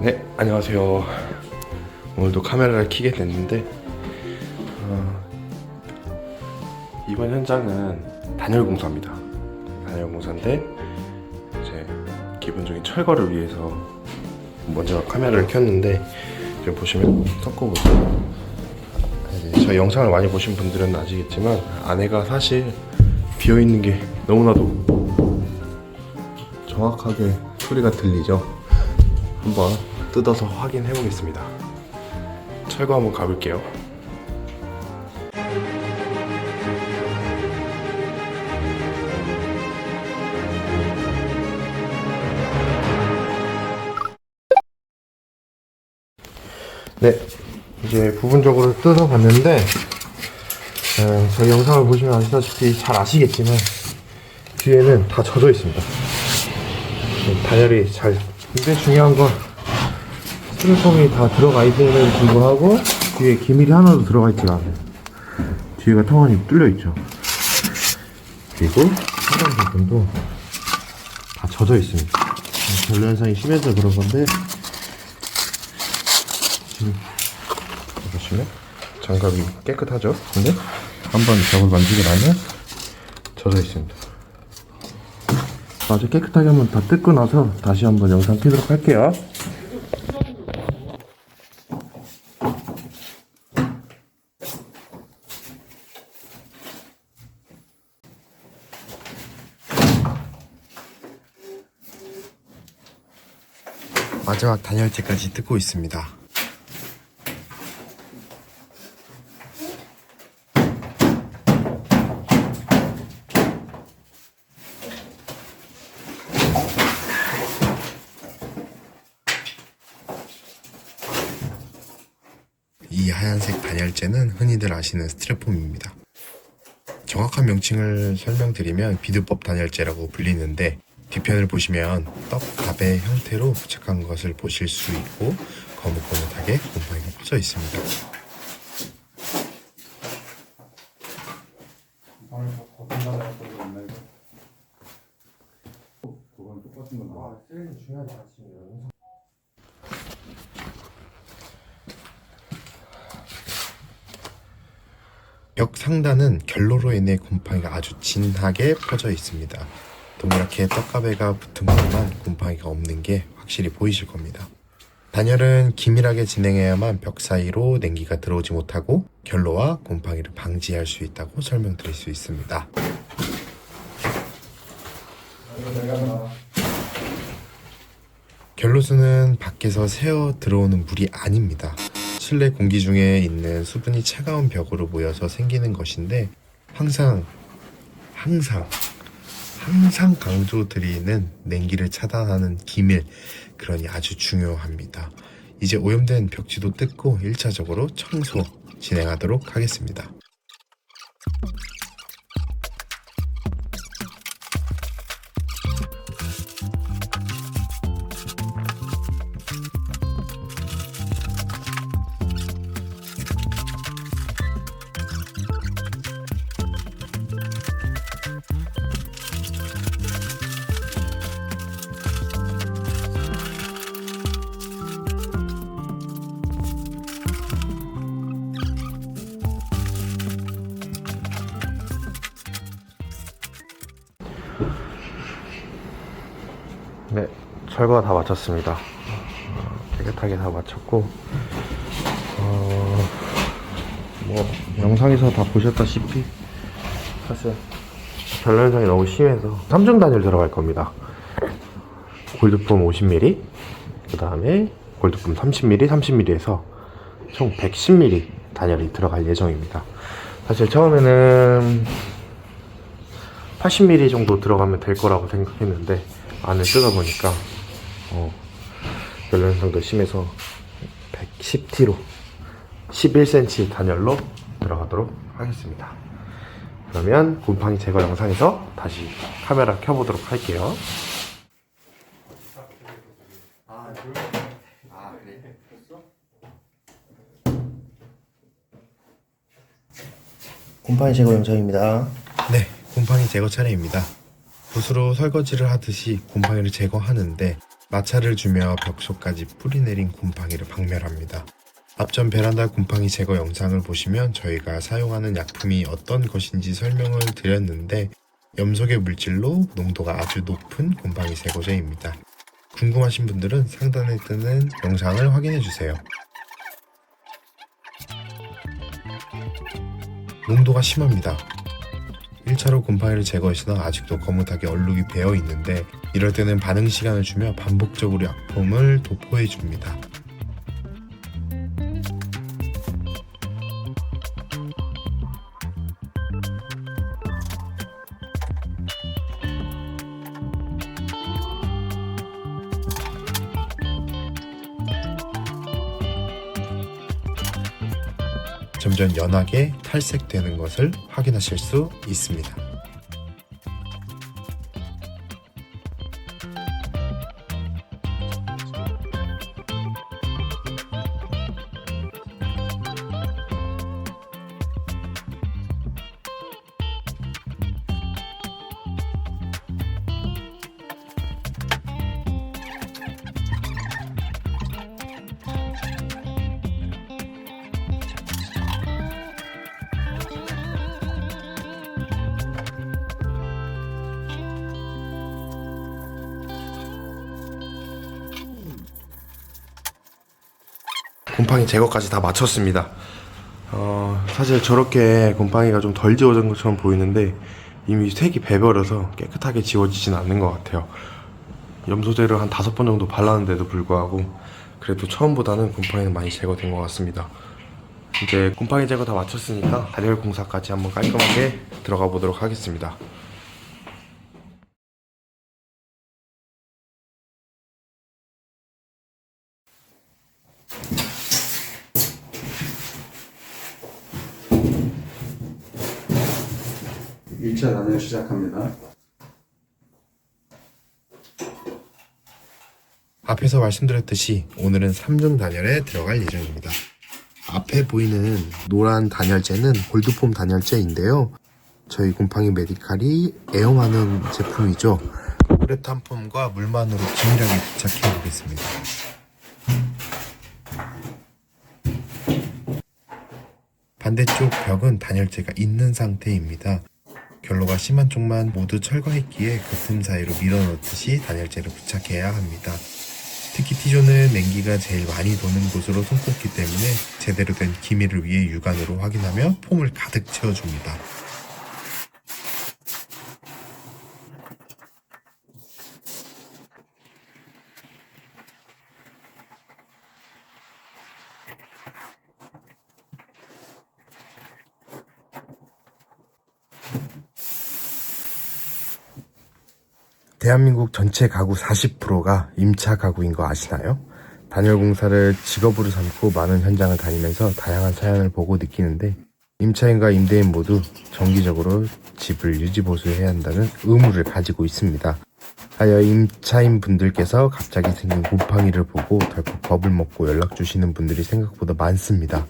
네, 안녕하세요. 오늘도 카메라를 켜게 됐는데 어, 이번 현장은 단열 공사입니다. 단열 공사인데 이제 기본적인 철거를 위해서 먼저 카메라를 켰는데 지금 보시면 섞어보세요. 저희 영상을 많이 보신 분들은 아시겠지만 안에가 사실 비어 있는 게 너무나도 정확하게 소리가 들리죠. 한번 뜯어서 확인해 보겠습니다. 철거 한번 가볼게요. 네, 이제 부분적으로 뜯어 봤는데 어, 저희 영상을 보시면 아시다시피 잘 아시겠지만 뒤에는 다 젖어 있습니다. 네, 단열이 잘. 근데 중요한 건 스티로폼이 다 들어가 있음에도 불구하고 뒤에 기밀이 하나도 들어가 있지가 않아요. 뒤에가 텅하니 뚫려 있죠. 그리고 하단 부분도 다 젖어 있습니다. 결로 현상이 심해서 그런 건데 지금 보시면 장갑이 깨끗하죠. 근데 한번 벽을 만지고 나면 젖어 있습니다. 아주 깨끗하게 한번 다 뜯고 나서 다시 한번 영상 켜도록 할게요. 마지막 단열재까지 뜯고 있습니다. 이 하얀색 단열재는 흔히들 아시는 스티로폼입니다. 정확한 명칭을 설명드리면 비두법 단열재라고 불리는데 뒤편을 보시면 떡갑의 형태로 부착한 것을 보실 수 있고 거뭇거뭇하게 곰팡이가 퍼져 있습니다. 벽 상단은 결로로 인해 곰팡이가 아주 진하게 퍼져 있습니다. 동그랗게 떡가베가 붙은 것만 곰팡이가 없는 게 확실히 보이실 겁니다. 단열은 기밀하게 진행해야만 벽 사이로 냉기가 들어오지 못하고 결로와 곰팡이를 방지할 수 있다고 설명드릴 수 있습니다. 결로수는 밖에서 새어 들어오는 물이 아닙니다. 실내 공기 중에 있는 수분이 차가운 벽으로 모여서 생기는 것인데 항상 항상 항상 강조드리는 냉기를 차단하는 기밀 그러니 아주 중요합니다. 이제 오염된 벽지도 뜯고 1차적으로 청소 진행하도록 하겠습니다. 철거가 다 마쳤습니다. 어, 깨끗하게 다 마쳤고, 어, 뭐, 영상에서 다 보셨다시피, 사실, 결로 현상이 너무 심해서, 3중 단열 들어갈 겁니다. 골드폼 50mm, 그 다음에 골드폼 30mm, 30mm에서 총 110mm 단열이 들어갈 예정입니다. 사실 처음에는 80mm 정도 들어가면 될 거라고 생각했는데 안을 뜯어보니까 어, 연료 현상도 심해서 110T로 11cm 단열로 들어가도록 하겠습니다. 그러면 곰팡이 제거 영상에서 다시 카메라 켜보도록 할게요. 곰팡이 제거 영상입니다. 네, 곰팡이 제거 차례입니다. 붓으로 설거지를 하듯이 곰팡이를 제거하는데 마찰을 주며 벽속까지 뿌리내린 곰팡이를 박멸합니다. 앞전 베란다 곰팡이 제거 영상을 보시면 저희가 사용하는 약품이 어떤 것인지 설명을 드렸는데 염소계 물질로 농도가 아주 높은 곰팡이 제거제입니다. 궁금하신 분들은 상단에 뜨는 영상을 확인해 주세요. 농도가 심합니다. 1차로 곰팡이를 제거했으나 아직도 거뭇하게 얼룩이 배어 있는데 이럴 때는 반응 시간을 주며 반복적으로 약품을 도포해 줍니다. 점점 연하게 탈색되는 것을 확인하실 수 있습니다. 곰팡이 제거까지 다 마쳤습니다. 어, 사실 저렇게 곰팡이가 좀 덜 지워진 것처럼 보이는데 이미 색이 배버려서 깨끗하게 지워지진 않는 것 같아요. 염소제를 한 다섯 번 정도 발랐는데도 불구하고 그래도 처음보다는 곰팡이는 많이 제거된 것 같습니다. 이제 곰팡이 제거 다 마쳤으니까 단열 공사까지 한번 깔끔하게 들어가 보도록 하겠습니다. 일차 단열 시작합니다. 앞에서 말씀드렸듯이 오늘은 3중 단열에 들어갈 예정입니다. 앞에 보이는 노란 단열재는 골드폼 단열재인데요. 저희 곰팡이 메디칼이 애용하는 제품이죠. 우레탄 폼과 물만으로 긴밀하게 부착해 보겠습니다. 반대쪽 벽은 단열재가 있는 상태입니다. 결로가 심한 쪽만 모두 철거했기에 그 틈 사이로 밀어넣듯이 단열재를 부착해야 합니다. 특히 T존은 냉기가 제일 많이 도는 곳으로 손꼽기 때문에 제대로 된 기미를 위해 육안으로 확인하며 폼을 가득 채워줍니다. 대한민국 전체 가구 40%가 임차 가구인 거 아시나요? 단열 공사를 직업으로 삼고 많은 현장을 다니면서 다양한 사연을 보고 느끼는데 임차인과 임대인 모두 정기적으로 집을 유지 보수해야 한다는 의무를 가지고 있습니다. 하여 임차인 분들께서 갑자기 생긴 곰팡이를 보고 덜컥 겁을 먹고 연락 주시는 분들이 생각보다 많습니다.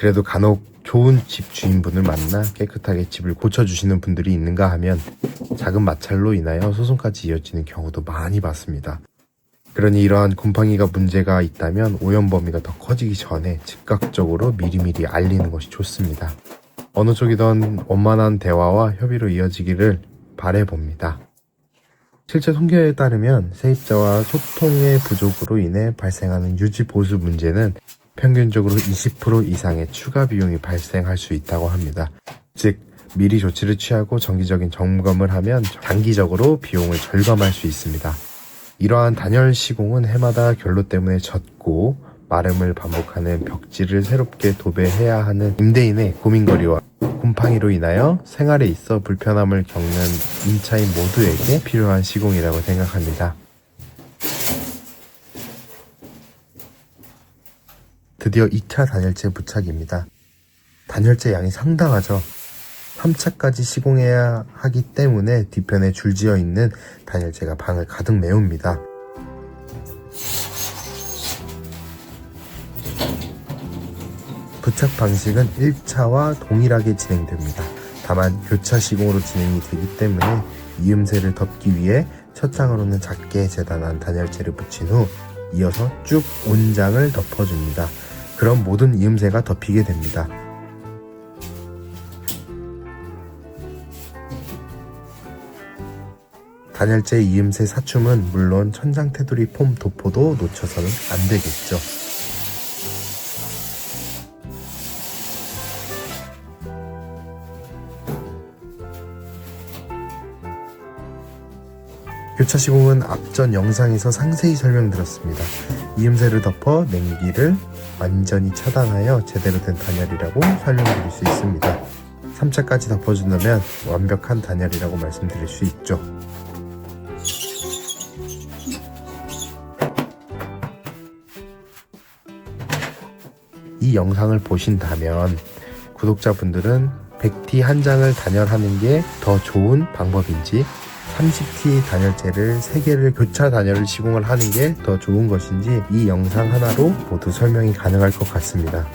그래도 간혹 좋은 집 주인분을 만나 깨끗하게 집을 고쳐주시는 분들이 있는가 하면 작은 마찰로 인하여 소송까지 이어지는 경우도 많이 봤습니다. 그러니 이러한 곰팡이가 문제가 있다면 오염 범위가 더 커지기 전에 즉각적으로 미리미리 알리는 것이 좋습니다. 어느 쪽이든 원만한 대화와 협의로 이어지기를 바래봅니다. 실제 통계에 따르면 세입자와 소통의 부족으로 인해 발생하는 유지 보수 문제는 평균적으로 20% 이상의 추가 비용이 발생할 수 있다고 합니다. 즉, 미리 조치를 취하고 정기적인 점검을 하면 장기적으로 비용을 절감할 수 있습니다. 이러한 단열 시공은 해마다 결로 때문에 젖고 마름을 반복하는 벽지를 새롭게 도배해야 하는 임대인의 고민거리와 곰팡이로 인하여 생활에 있어 불편함을 겪는 임차인 모두에게 필요한 시공이라고 생각합니다. 드디어 2차 단열재 부착입니다. 단열재 양이 상당하죠. 3차까지 시공해야 하기 때문에 뒤편에 줄지어 있는 단열재가 방을 가득 메웁니다. 부착 방식은 1차와 동일하게 진행됩니다. 다만 교차 시공으로 진행이 되기 때문에 이음새를 덮기 위해 첫 장으로는 작게 재단한 단열재를 붙인 후 이어서 쭉 온장을 덮어줍니다. 그럼 모든 이음새가 덮이게 됩니다. 단열재 이음새 사춤은 물론 천장 테두리 폼 도포도 놓쳐서는 안 되겠죠. 교차 시공은 앞전 영상에서 상세히 설명드렸습니다. 이음새를 덮어 냉기를 완전히 차단하여 제대로 된 단열이라고 설명드릴 수 있습니다. 3차까지 덮어준다면 완벽한 단열이라고 말씀드릴 수 있죠. 이 영상을 보신다면 구독자분들은 100T 한 장을 단열하는 게 더 좋은 방법인지 30T 단열재를 3개를 교차 단열을 시공을 하는 게 더 좋은 것인지 이 영상 하나로 모두 설명이 가능할 것 같습니다.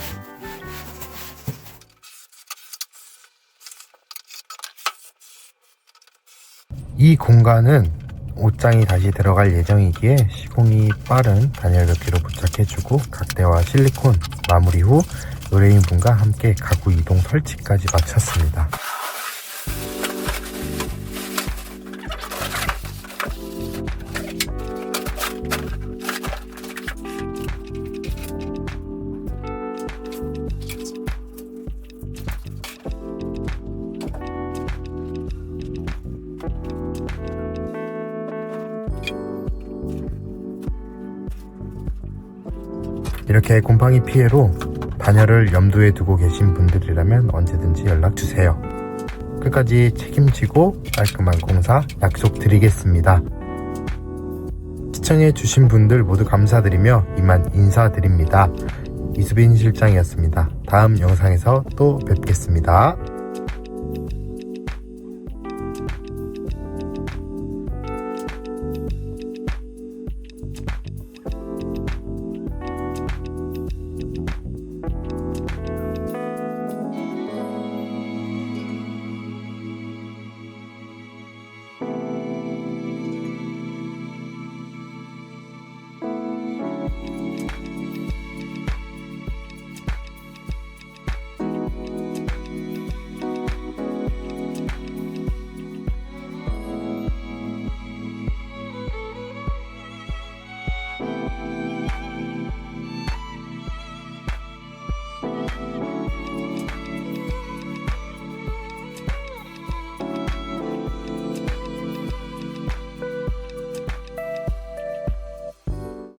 이 공간은 옷장이 다시 들어갈 예정이기에 시공이 빠른 단열 벽기로 부착해주고 각대와 실리콘 마무리 후 의뢰인분과 함께 가구 이동 설치까지 마쳤습니다. 이렇게 곰팡이 피해로 단열을 염두에 두고 계신 분들이라면 언제든지 연락 주세요. 끝까지 책임지고 깔끔한 공사 약속드리겠습니다. 시청해 주신 분들 모두 감사드리며 이만 인사드립니다. 이수빈 실장이었습니다. 다음 영상에서 또 뵙겠습니다.